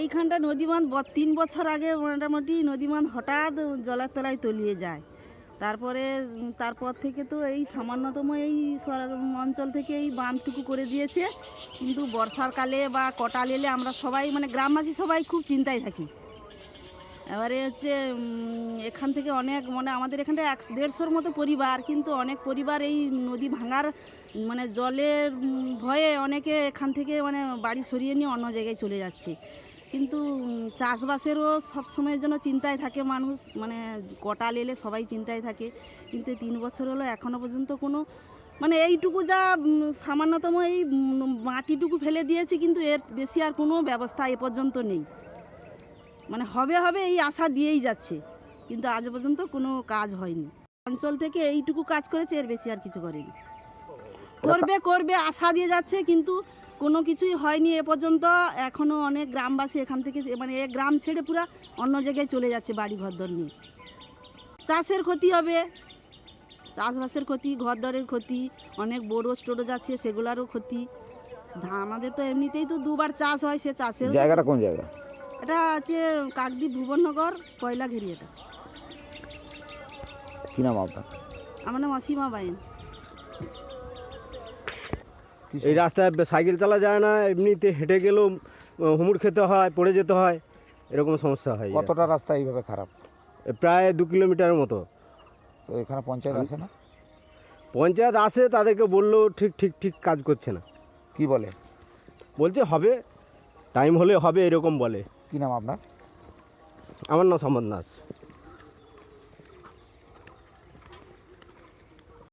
এইখানটা ব- তিন বছর আগে মোটামুটি নদীবাঁধ হঠাৎ জলের তলায় তলিয়ে যায়। তারপরে তারপর থেকে তো এই সামান্যতম এই অঞ্চল থেকে এই বাঁধটুকু করে দিয়েছে। কিন্তু বর্ষার কালে বা কটাল এলে আমরা সবাই মানে গ্রামবাসী সবাই খুব চিন্তায় থাকি। এবারে হচ্ছে এখান থেকে অনেক মানে আমাদের এখানটা এক দেড়শোর মতো পরিবার, কিন্তু অনেক পরিবার এই নদী ভাঙার মানে জলের ভয়ে অনেকে এখান থেকে মানে বাড়ি সরিয়ে নিয়ে অন্য জায়গায় চলে যাচ্ছে। কিন্তু চাষবাসেরও সব সময়ের জন্য চিন্তায় থাকে মানুষ। মানে কটাল এলে সবাই চিন্তায় থাকে। কিন্তু তিন বছর হলো এখনও পর্যন্ত কোনো মানে এইটুকু যা সামান্যতম এই মাটিটুকু ফেলে দিয়েছে কিন্তু এর বেশি আর কোনো ব্যবস্থা এ পর্যন্ত নেই। মানে হবে হবে এই আশা দিয়েই যাচ্ছে। কিন্তু আজ পর্যন্ত কোনো কাজ হয়নি। অঞ্চল থেকে এইটুকু কাজ করেছে এর বেশি আর কিছু করেনি। করবে করবে আশা দিয়ে যাচ্ছে কিন্তু কোনো কিছুই হয়নি এ পর্যন্ত। এখনও অনেক গ্রামবাসী এখান থেকে মানে এ গ্রাম ছেড়ে পুরো অন্য জায়গায় চলে যাচ্ছে বাড়ি ঘরদর নিয়ে। চাষের ক্ষতি হবে। চাষবাসের ক্ষতি ঘরদরের ক্ষতি অনেক বড় স্টোরেজ আছে সেগুলোরও ক্ষতি। ধান আমাদের তো এমনিতেই তো দুবার চাষ হয় সে চাষের জায়গাটা কোন জায়গা? এটা আছে কাকদ্বীপ ভুবননগর কয়লা ঘেরি এটা কি নাম আপনার? আমার নাম অসীমা বাইন। এই রাস্তায় সাইকেল চালা যায় না এমনিতে হেঁটে গেলেও হুমুর খেতে হয় পড়ে যেতে হয় এরকম সমস্যা হয় কতটা রাস্তা এইভাবে খারাপ? প্রায় দু কিলোমিটারের মতো। তো এখানে পঞ্চায়েত আছে না? পঞ্চায়েত আসে তাদেরকে বললেও ঠিক ঠিক ঠিক কাজ করছে না। কি বলে? বলছে হবে টাইম হলে হবে এরকম বলে। কি নাম আপনার? আমার নাম সমর নাথ